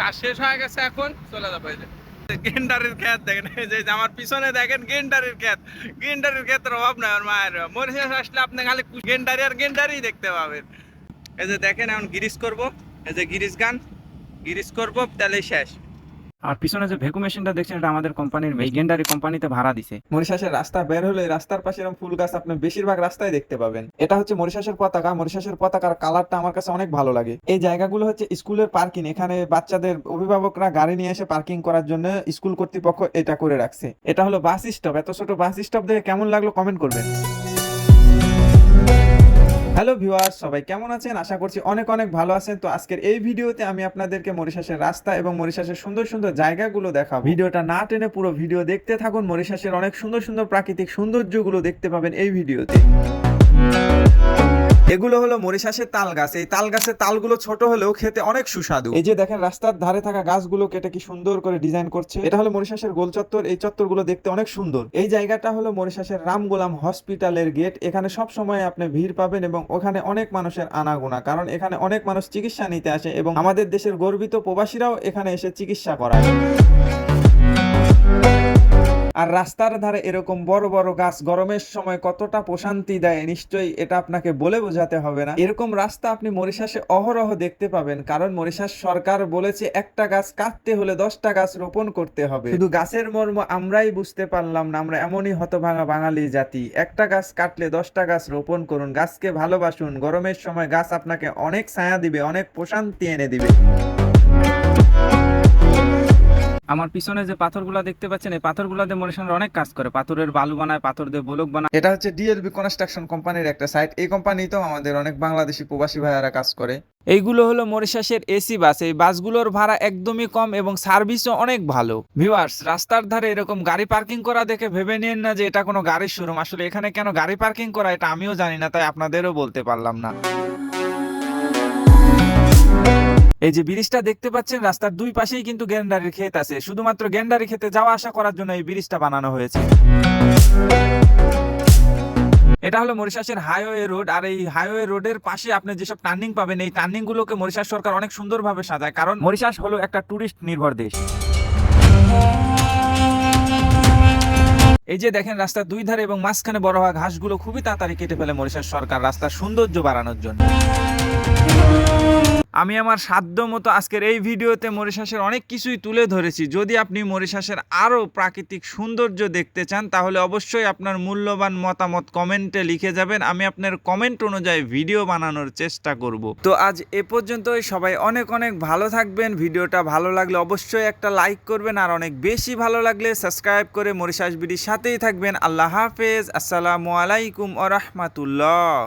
কাজ শেষ হয়ে গেছে এখন, চলে যাব এই যে। গেন্ডারের ক্ষেত দেখেন যে আমার পিছনে দেখেন গেন্ডারের খ্যাত গেন্ডারের ক্ষেতের অভাব নাই আমার মায়ের। মরিশাস আসলে আপনি খালি গেন্ডারি আর গেন্ডারি দেখতে পাবেন। এই যে দেখেন, এখন গিরিশ করব। এই যে গিরিশ গান, গিরিশ করব, তাহলেই শেষ। আর পিছনে যে ভেকু মেশিনটা দেখছেন, এটা আমাদের কোম্পানির মেগেন্ডারি কোম্পানিতে ভাড়া দিছে। মরিশাসের রাস্তা বের হলে রাস্তার পাশে এরকম ফুল গাছ আপনি বেশিরভাগ রাস্তায় দেখতে পাবেন। এটা হচ্ছে মরিশাসের পতাকা। মরিশাসের পতাকার কালারটা আমার কাছে অনেক ভালো লাগে। এই জায়গাগুলো হচ্ছে স্কুলের পার্কিং এখানে বাচ্চাদের অভিভাবকরা গাড়ি নিয়ে এসে পার্কিং করার জন্য স্কুল কর্তৃপক্ষ এটা করে রাখছে। এটা হলো বাস স্টপ এত ছোট বাস স্টপ দেখে কেমন লাগল কমেন্ট করবেন। হ্যালো ভিউয়ার সবাই কেমন আছেন? আশা করছি অনেক অনেক ভালো আছেন। তো আজকের এই ভিডিওতে আমি আপনাদেরকে মরিশাসের রাস্তা এবং মরিশাসের সুন্দর সুন্দর জায়গাগুলো দেখাবো। ভিডিওটা না টেনে পুরো ভিডিও দেখতে থাকুন। মরিশাসের অনেক সুন্দর সুন্দর প্রাকৃতিক সৌন্দর্যগুলো দেখতে পাবেন এই ভিডিওতে। এগুলো হলো মরিশাসের তাল গাছ এই তাল গাছের তালগুলো ছোট হলেও খেতে অনেক সুস্বাদু। এই যে দেখেন, রাস্তার ধারে থাকা গাছগুলো কেটে কি সুন্দর করে ডিজাইন করছে। এটা হলো মরিশাসের গোল চত্বর। এই চত্বরগুলো দেখতে অনেক সুন্দর। এই জায়গাটা হলো মরিশাসের রামগোলাম হসপিটালের গেট। এখানে সব সময় আপনি ভিড় পাবেন এবং ওখানে অনেক মানুষের আনাগোনা। কারণ এখানে অনেক মানুষ চিকিৎসা নিতে আসে এবং আমাদের দেশের গর্বিত প্রবাসীরাও এখানে এসে চিকিৎসা করায়। আর রাস্তার ধারে এরকম বড় বড় গাছ গরমের সময় কতটা প্রশান্তি দেয়, নিশ্চয়ই এটা আপনাকে বলে বোঝাতে হবে না। এরকম রাস্তা আপনি মরিশাসে অহরহ দেখতে পাবেন, কারণ মরিশাস সরকার বলেছে একটা গাছ কাটতে হলে দশটা গাছ রোপণ করতে হবে। শুধু গাছের মর্ম আমরাই বুঝতে পারলাম না, আমরা এমনই হতভাঙা বাঙালি জাতি। একটা গাছ কাটলে দশটা গাছ রোপণ করুন, গাছকে ভালোবাসুন। গরমের সময় গাছ আপনাকে অনেক ছায়া দিবে, অনেক প্রশান্তি এনে দিবে। আমার পিছনে যে পাথরগুলা দেখতে পাচ্ছেন এই পাথরগুলা দিয়ে মরিশাসের অনেক কাজ করে। পাথরের বালু বানায় পাথর দিয়ে বলক বানায়। এটা হচ্ছে ডিএলবি কনস্ট্রাকশন কোম্পানির একটা সাইট এই কোম্পানিতেও আমাদের অনেক বাংলাদেশি প্রবাসী ভাইয়ারা কাজ করে। এইগুলো হলো মরিশাসের এসি বাস এই বাসগুলোর ভাড়া একদমই কম এবং সার্ভিসও অনেক ভালো। ভিউয়ার্স রাস্তার ধারে এরকম গাড়ি পার্কিং করা দেখে ভেবে নিন না যে এটা কোনো গাড়ির শোরুম আসলে এখানে কেন গাড়ি পার্কিং করা এটা আমিও জানি না তাই আপনাদেরও বলতে পারলাম না। এই যে ব্রিজটা দেখতে পাচ্ছেন, রাস্তার দুই পাশেই কিন্তু গেন্ডারির ক্ষেত আছে। শুধুমাত্র গেন্ডারি খেতে যাওয়া আসা করার জন্য এই ব্রিজটা বানানো হয়েছে। এটা হলো মরিশাসের হাইওয়ে রোড, আর এই হাইওয়ে রোডের পাশে আপনি যেসব টার্নিং পাবেন, এই টার্নিং গুলোকে মরিশাস সরকার অনেক সুন্দরভাবে সাজায়। কারণ মরিশাস হলো একটা টুরিস্ট নির্ভর দেশ। এই যে দেখেন, রাস্তার দুই ধারে এবং মাঝখানে বড় হওয়া ঘাসগুলো খুবই তাড়াতাড়ি কেটে ফেলে মরিশাস সরকার রাস্তার সৌন্দর্য বাড়ানোর জন্য। আমি আমার সাধ্য মতো আজকের এই ভিডিওতে মরিশাসের অনেক কিছুই তুলে ধরেছি। যদি আপনি মরিশাসের আরও প্রাকৃতিক সৌন্দর্য দেখতে চান, তাহলে অবশ্যই আপনার মূল্যবান মতামত কমেন্টে লিখে যাবেন। আমি আপনার কমেন্ট অনুযায়ী ভিডিও বানানোর চেষ্টা করব। তো আজ এ পর্যন্তই। সবাই অনেক অনেক ভালো থাকবেন। ভিডিওটা ভালো লাগলে অবশ্যই একটা লাইক করবেন। আর অনেক বেশি ভালো লাগলে সাবস্ক্রাইব করে মরিশাস বিডির সাথেই থাকবেন। আল্লাহ হাফেজ। আসসালামু আলাইকুম আ রহমাতুল্লাহ।